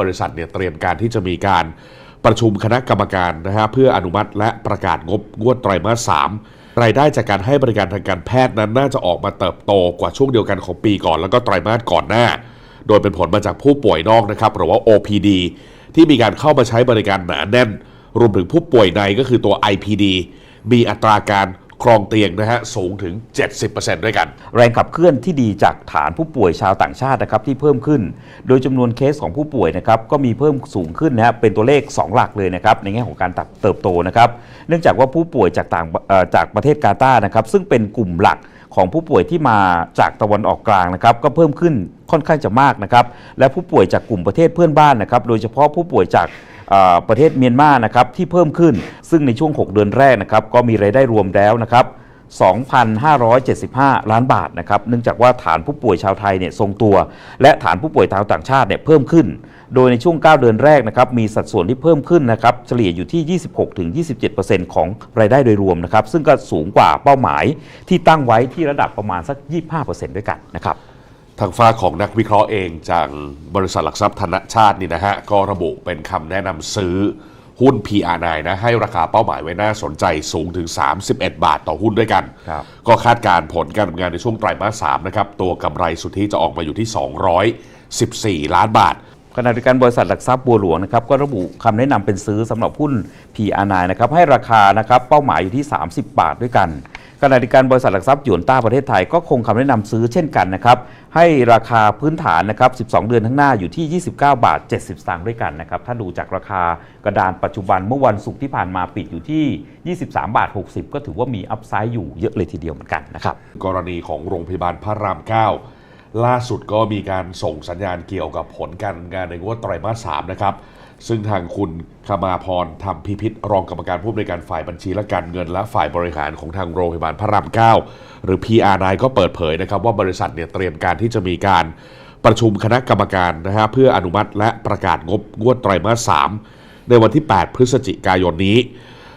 บริษัทเนี่ยเตรียมการที่จะมีการประชุมคณะกรรมการนะฮะเพื่ออนุมัติและประกาศงบงวดไตรมาสสามรายได้จากการให้บริการทางการแพทย์นั้นน่าจะออกมาเติบโตกว่าช่วงเดียวกันของปีก่อน แล้วก็ไตรมาสก่อนหน้า โดยเป็นผลมาจากผู้ป่วยนอกนะครับหรือว่า OPD ที่มีการเข้ามาใช้บริการหนาแน่น รวมถึงผู้ป่วยในก็คือตัว IPD มีอัตราการ ครองเตียงนะฮะสูงถึง 70%ด้วยกัน แรงขับเคลื่อนที่ดีจากฐานผู้ป่วยชาวต่างชาตินะครับที่เพิ่มขึ้น โดยจำนวนเคสของผู้ป่วยนะครับก็มีเพิ่มสูงขึ้นนะฮะเป็นตัวเลข 2 หลักเลยนะครับในแง่ของการเติบโตนะครับเนื่องจากว่าผู้ป่วยจากต่างจากประเทศกาตาร์นะครับซึ่งเป็นกลุ่มหลักของผู้ป่วยที่มาจากตะวันออกกลางนะครับก็เพิ่มขึ้นค่อนข้างจะมากนะครับและผู้ป่วยจากกลุ่มประเทศเพื่อนบ้านนะครับโดยเฉพาะผู้ป่วยจาก ประเทศเมียนมานะครับที่เพิ่มขึ้น ซึ่งในช่วง 6 เดือนแรกนะครับก็มีรายได้รวมแล้วนะครับ2,575 ล้านบาทนะครับ เนื่องจากว่าฐานผู้ป่วยชาวไทยเนี่ยทรงตัว และฐานผู้ป่วยชาวต่างชาติเนี่ยเพิ่มขึ้น โดยในช่วง 9 เดือนแรกนะครับมีสัดส่วนที่เพิ่มขึ้นนะครับเฉลี่ยอยู่ที่ 26-27%ของรายได้โดยรวมนะครับ ซึ่งก็สูงกว่าเป้าหมายที่ตั้งไว้ที่ระดับประมาณสัก 25%ด้วยกันนะครับ ทางฝ้ากของนักวิเคราะห์เองจากบริษัทหลักทรัพย์ธนชาตินี่นะฮะ ก็ระบุเป็นคำแนะนำซื้อหุ้น PR9 นะให้ราคาเป้าหมายไว้น่าสนใจสูงถึง 31 บาทต่อหุ้นด้วยกันครับก็คาดการณ์ผลการดำเนินงานในช่วงไตรมาส 3 นะครับ ตัวกำไรสุทธิจะออกมาอยู่ที่ 214 ล้านบาทขณะเดียวกันบริษัทหลักทรัพย์บัวหลวงนะครับก็ระบุคำแนะนำเป็นซื้อสำหรับหุ้น PR9 นะครับให้ราคานะครับเป้าหมายอยู่ที่ 30 บาทด้วยกัน ขณะเดียวกันบริษัทหลักทรัพย์หยวนต้าประเทศไทยก็คงคำแนะนำซื้อเช่นกันนะครับ ให้ราคาพื้นฐานนะครับ 12 เดือนข้างหน้าอยู่ที่ 29 บาท 70สตางค์ด้วยกันนะครับ ถ้าดูจากราคากระดานปัจจุบันเมื่อวันศุกร์ที่ผ่านมาปิดอยู่ที่ 23 บาท 60 ก็ถือว่ามีอัพไซด์อยู่เยอะเลยทีเดียวเหมือนกันนะครับ กรณีของโรงพยาบาลพระราม 9 ล่าสุดก็มีการส่งสัญญาณเกี่ยวกับผลการงานในงวดไตรมาส 3 นะครับ ซึ่งทางคุณคมาพรทำพิพิธรองกรรมการผู้อำนวยการฝ่ายบัญชีและการเงิน และฝ่ายบริหารของทางโรงพยาบาลพระราม9หรือ PR9 ก็เปิดเผยนะครับว่าบริษัทเนี่ยเตรียมการที่จะมีการประชุมคณะกรรมการนะฮะเพื่ออนุมัติและประกาศงบงวดไตรมาส 3 ในวันที่ 8 พฤศจิกายนนี้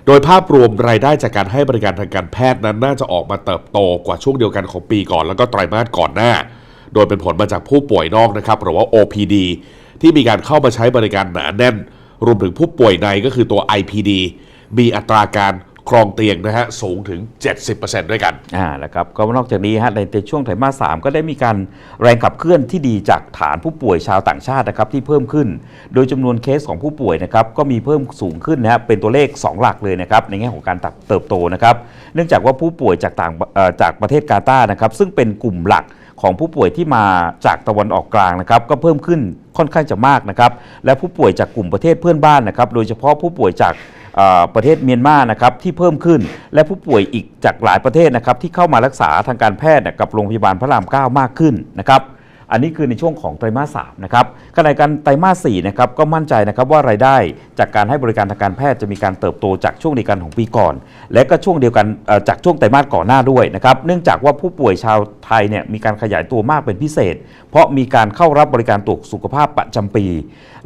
โดยภาพรวมรายได้จากการให้บริการทางการแพทย์นั้นน่าจะออกมาเติบโตกว่าช่วงเดียวกันของปีก่อน แล้วก็ไตรมาสก่อนหน้า โดยเป็นผลมาจากผู้ป่วยนอกนะครับหรือว่า OPD ที่มีการเข้ามาใช้บริการหนาแน่น รวมถึงผู้ป่วยในก็คือตัว IPD มีอัตราการครองเตียงนะฮะสูงถึง 70%ด้วยกัน อ่าแล้วครับก็นอกจากนี้ฮะในช่วงไตรมาสสามก็ได้มีการแรงขับเคลื่อนที่ดีจากฐานผู้ป่วยชาวต่างชาตินะครับที่เพิ่มขึ้น โดยจำนวนเคสของผู้ป่วยนะครับก็มีเพิ่มสูงขึ้นนะฮะเป็นตัวเลข 2 หลักเลยนะครับในแง่ของการเติบโตนะครับ เนื่องจากว่าผู้ป่วยจากต่างเอ่อจากประเทศกาตาร์นะครับซึ่งเป็นกลุ่มหลัก ของผู้ป่วยที่มาจากตะวันออกกลางนะครับก็เพิ่มขึ้นค่อนข้างจะมากนะครับและผู้ป่วยจากกลุ่มประเทศเพื่อนบ้านนะครับโดยเฉพาะผู้ป่วยจากประเทศเมียนมานะครับที่เพิ่มขึ้น และผู้ป่วยอีกจากหลายประเทศนะครับที่เข้ามารักษาทางการแพทย์กับโรงพยาบาลพระราม 9 มากขึ้นนะครับ อันนี้คือในช่วงของไตรมาสสามนะครับขณะกันไตรมาสสี่นะครับก็มั่นใจนะครับว่ารายได้จากการให้บริการทางการแพทย์จะมีการเติบโตจากช่วงเดียวกันของปีก่อน และก็ช่วงเดียวกันจากช่วงไตรมาสก่อนหน้าด้วยนะครับเนื่องจากว่าผู้ป่วยชาวไทยเนี่ยมีการขยายตัวมากเป็นพิเศษ เพราะมีการเข้ารับบริการตรวจสุขภาพประจำปี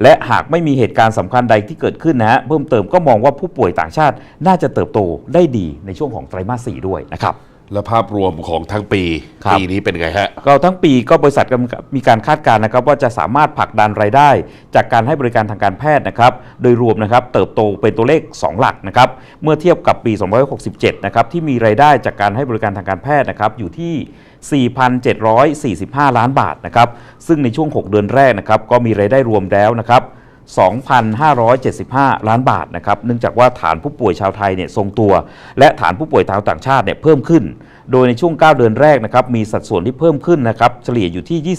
และหากไม่มีเหตุการณ์สำคัญใดที่เกิดขึ้นนะฮะเพิ่มเติมก็มองว่าผู้ป่วยต่างชาติน่าจะเติบโตได้ดีในช่วงของไตรมาสสี่ด้วยนะครับ และภาพรวมของทั้งปีครับ ปีนี้เป็นไงฮะ ก็ทั้งปีก็บริษัทก็มีการคาดการณ์นะครับว่าจะสามารถผลักดันรายได้ จากการให้บริการทางการแพทย์นะครับ โดยรวมนะครับเติบโตเป็นตัวเลข 2 หลักนะครับเมื่อเทียบกับปี 2567 นะครับที่มีรายได้จากการให้บริการทางการแพทย์นะครับอยู่ที่ 4,745 ล้านบาทนะครับซึ่งในช่วง 6 เดือนแรกนะครับก็มีรายได้รวมแล้วนะครับ 2,575 ล้านบาทนะครับ เนื่องจากว่าฐานผู้ป่วยชาวไทยเนี่ยทรงตัว และฐานผู้ป่วยชาวต่างชาติเนี่ยเพิ่มขึ้น โดยในช่วง 9 เดือนแรกนะครับมีสัดส่วนที่เพิ่มขึ้นนะครับเฉลี่ยอยู่ที่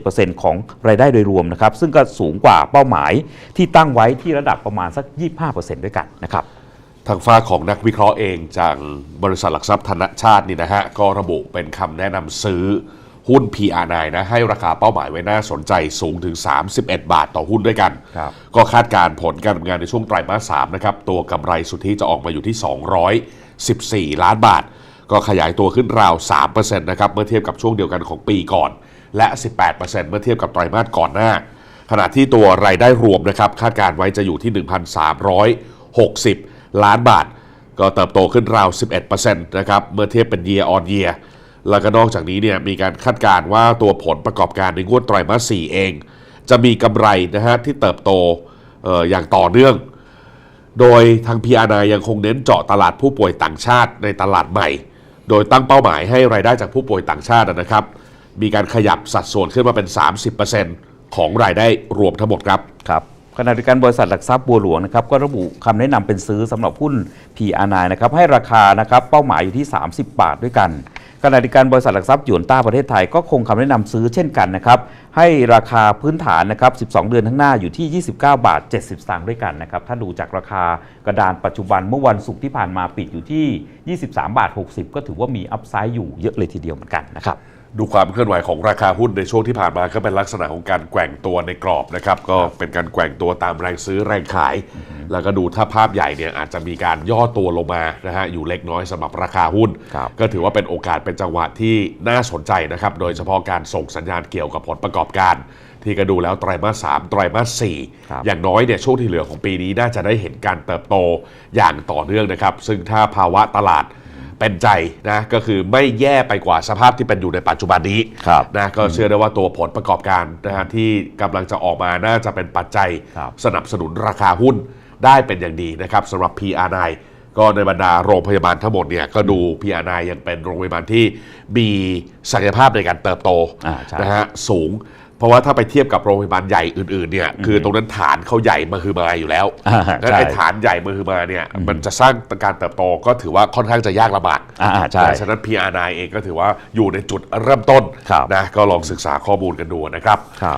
26-27%ของรายได้โดยรวมนะครับ ซึ่งก็สูงกว่าเป้าหมายที่ตั้งไว้ที่ระดับประมาณสัก 25%ด้วยกันนะครับทางฝ้าของนักวิเคราะห์เองจากบริษัทหลักทรัพย์ธนชาตินี่นะฮะก็ระบุเป็นคำแนะนำซื้อ หุ้น PR9 นะให้ราคาเป้าหมายไว้น่าสนใจสูงถึง 31 บาทต่อหุ้นด้วยกันครับก็คาดการณ์ผลการดำเนินงานในช่วงไตรมาส3นะครับตัวกำไรสุทธิจะออกมาอยู่ที่ 214 ล้านบาท ก็ขยายตัวขึ้นราว 3%นะครับเมื่อเทียบกับช่วงเดียวกันของปีก่อน และ 18%เมื่อเทียบกับไตรมาสก่อนหน้า ขณะที่ตัวรายได้รวมนะครับคาดการณ์ไว้จะอยู่ที่ 1,360 ล้านบาท ก็เติบโตขึ้นราว 11%นะครับเมื่อเทียบเป็น year on year แล้วก็นอกจากนี้เนี่ยมีการคาดการณ์ว่าตัวผลประกอบการในงวดไตรมาส 4 เอง จะมีกำไรนะฮะที่เติบโตอออย่างต่อเนื่อง โดยทาง PR9 ยังคงเน้นเจาะตลาดผู้ป่วยต่างชาติในตลาดใหม่ โดยตั้งเป้าหมายให้รายได้จากผู้ป่วยต่างชาตินะครับ มีการขยับสัดส่วนขึ้นมาเป็น 30%ของรายได้รวมทั้งหมดครับครับขณะเดียวกันบริษัทหลักทรัพย์บัวหลวงนะครับก็ระบุคำแนะนำเป็นซื้อสำหรับหุ้น PR9 นะครับให้ราคานะครับเป้าหมายอยู่ที่ 30 บาทด้วยกัน ขณะเดียวกันบริษัทหลักทรัพย์หยวนต้าประเทศไทยก็คงคำแนะนำซื้อเช่นกันนะครับ ให้ราคาพื้นฐานนะครับ 12 เดือนข้างหน้าอยู่ที่ 29 บาท 70 สตางค์ด้วยกันนะครับ ถ้าดูจากราคากระดานปัจจุบันเมื่อวันศุกร์ที่ผ่านมาปิดอยู่ที่ 23 บาท 60 ก็ถือว่ามีอัพไซด์อยู่เยอะเลยทีเดียวเหมือนกันนะครับ ดูความเคลื่อนไหวของราคาหุ้นในช่วงที่ผ่านมาก็เป็นลักษณะของการแกว่งตัวในกรอบนะครับ ก็เป็นการแกว่งตัวตามแรงซื้อแรงขาย แล้วก็ดูถ้าภาพใหญ่เนี่ยอาจจะมีการย่อตัวลงมานะฮะอยู่เล็กน้อยสำหรับราคาหุ้นครับก็ถือว่าเป็นโอกาสเป็นจังหวะที่น่าสนใจนะครับ โดยเฉพาะการส่งสัญญาณเกี่ยวกับผลประกอบการ ที่ก็ดูแล้วไตรมาสสามไตรมาสสี่ครับอย่างน้อยเนี่ยช่วงที่เหลือของปีนี้น่าจะได้เห็นการเติบโตอย่างต่อเนื่องนะครับ ซึ่งถ้าภาวะตลาด เป็นใจนะก็คือไม่แย่ไปกว่าสภาพที่เป็นอยู่ในปัจจุบันนี้ครับนะก็เชื่อได้ว่าตัวผลประกอบการนะฮะที่กำลังจะออกมาน่าจะเป็นปัจจัยครับ สนับสนุนราคาหุ้นได้เป็นอย่างดีนะครับสำหรับ PR9 ก็ในบรรดาโรงพยาบาลทั้งหมดเนี่ยก็ดู PR9 ยังเป็นโรงพยาบาลที่มีศักยภาพในการเติบโตอ่าใช่ นะฮะสูงเพ ราะว่าถ้าไปเทียบกับโรงพยาบาลใหญ่อื่นๆเนี่ยคือตรงนั้นฐานเขาใหญ่มาคือมาอยู่แล้วอ่างั้นใช่ไอ้ฐานใหญ่มาคือมาเนี่ยมันจะสร้างการเติบโตก็ถือว่าค่อนข้างจะยากลำบากอ่าใช่ฉะนั้น PR9 เองก็ถือว่าอยู่ในจุดเริ่มต้นครับนะก็ลองศึกษาข้อมูลกันดูนะครับครับ